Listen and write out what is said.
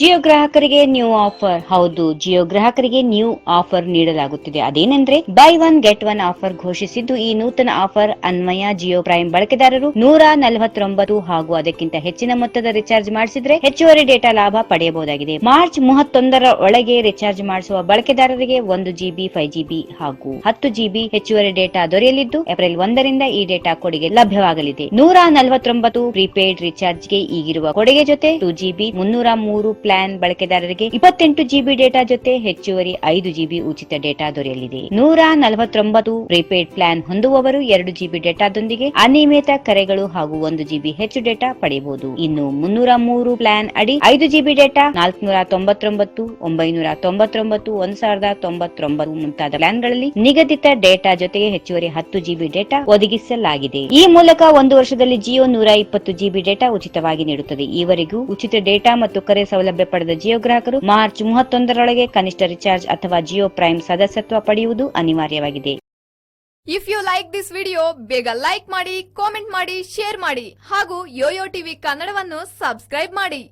ಜಿಯೋ ಗ್ರಾಹಕರಿಗೆ new offer ಹೌದು, ಜಿಯೋ ಗ್ರಾಹಕರಿಗೆ ನ್ಯೂ ಆಫರ್ ನೀಡಲಾಗುತ್ತಿದೆ. ಅದೇನೆಂದ್ರೆ buy one get one offer ಘೋಷಿಸಿದ್ದು ಈ ನೂತನ ಆಫರ್ ಅನ್ವಯ ಜಿಯೋ ಪ್ರೈಮ್ ಬಳಕೆದಾರರು ನೂರ ನಲವತ್ತೊಂಬತ್ತು ಹಾಗೂ ಅದಕ್ಕಿಂತ ಹೆಚ್ಚಿನ ಮೊತ್ತದ ರಿಚಾರ್ಜ್ ಮಾಡಿಸಿದ್ರೆ ಹೆಚ್ಚುವರಿ ಡೇಟಾ ಲಾಭ ಪಡೆಯಬಹುದಾಗಿದೆ. ಮಾರ್ಚ್ ಮೂವತ್ತೊಂದರ ಒಳಗೆ ರಿಚಾರ್ಜ್ ಮಾಡಿಸುವ ಬಳಕೆದಾರರಿಗೆ ಒಂದು ಜಿಬಿ ಫೈವ್ ಜಿಬಿ ಹಾಗೂ ಹತ್ತು ಜಿಬಿ ಹೆಚ್ಚುವರಿ ಡೇಟಾ ದೊರೆಯಲಿದ್ದು ಏಪ್ರಿಲ್ ಒಂದರಿಂದ ಈ ಡೇಟಾ ಕೊಡುಗೆ ಲಭ್ಯವಾಗಲಿದೆ. ನೂರ ನಲವತ್ತೊಂಬತ್ತು ಪ್ರಿಪೇಯ್ಡ್ ರಿಚಾರ್ಜ್ಗೆ ಈಗಿರುವ ಕೊಡುಗೆ ಜೊತೆ ಟೂ ಜಿಬಿ ಮುನ್ನೂರ ಮೂರು ಪ್ಲಾನ್ ಬಳಕೆದಾರರಿಗೆ ಇಪ್ಪತ್ತೆಂಟು ಜಿಬಿ ಡೇಟಾ ಜೊತೆ ಹೆಚ್ಚುವರಿ ಐದು ಜಿಬಿ ಉಚಿತ ಡೇಟಾ ದೊರೆಯಲಿದೆ. ನೂರ ನಲವತ್ತೊಂಬತ್ತು ಪ್ರಿಪೇಡ್ ಪ್ಲಾನ್ ಹೊಂದುವವರು ಎರಡು ಜಿಬಿ ಡೇಟಾದೊಂದಿಗೆ ಅನಿಯಮಿತ ಕರೆಗಳು ಹಾಗೂ ಒಂದು ಜಿಬಿ ಹೆಚ್ಚು ಡೇಟಾ ಪಡೆಯಬಹುದು. ಇನ್ನು ಮುನ್ನೂರ ಮೂರು ಪ್ಲಾನ್ ಅಡಿ ಐದು ಜಿಬಿ ಡೇಟಾ ನಾಲ್ಕುನೂರ ತೊಂಬತ್ತೊಂಬತ್ತು ಒಂಬೈನೂರ ತೊಂಬತ್ತೊಂಬತ್ತು ಒಂದು ಸಾವಿರದ ತೊಂಬತ್ತೊಂಬತ್ತು ಮುಂತಾದ ಪ್ಲಾನ್ಗಳಲ್ಲಿ ನಿಗದಿತ ಡೇಟಾ ಜೊತೆಗೆ ಹೆಚ್ಚುವರಿ ಹತ್ತು ಜಿಬಿ ಡೇಟಾ ಒದಗಿಸಲಾಗಿದೆ. ಈ ಮೂಲಕ ಒಂದು ವರ್ಷದಲ್ಲಿ ಜಿಯೋ ನೂರ ಇಪ್ಪತ್ತು ಜಿಬಿ ಡೇಟಾ ಉಚಿತವಾಗಿ ನೀಡುತ್ತದೆ. ಈವರೆಗೂ ಉಚಿತ ಡೇಟಾ ಮತ್ತು ಕರೆ ಸೌಲಭ್ಯ ಪಡೆದ ಜಿಯೋ ಗ್ರಾಹಕರು ಮಾರ್ಚ್ ಮೂವತ್ತೊಂದರೊಳಗೆ ಕನಿಷ್ಠ ರಿಚಾರ್ಜ್ ಅಥವಾ ಜಿಯೋ ಪ್ರೈಮ್ ಸದಸ್ಯತ್ವ ಪಡೆಯುವುದು ಅನಿವಾರ್ಯವಾಗಿದೆ. If you like this video ಬೇಗ ಲೈಕ್ ಮಾಡಿ ಕಾಮೆಂಟ್ ಮಾಡಿ ಶೇರ್ ಮಾಡಿ ಹಾಗೂ ಯೋಯೋ ಟಿವಿ ಕನ್ನಡವನ್ನು ಸಬ್ಸ್ಕ್ರೈಬ್ ಮಾಡಿ.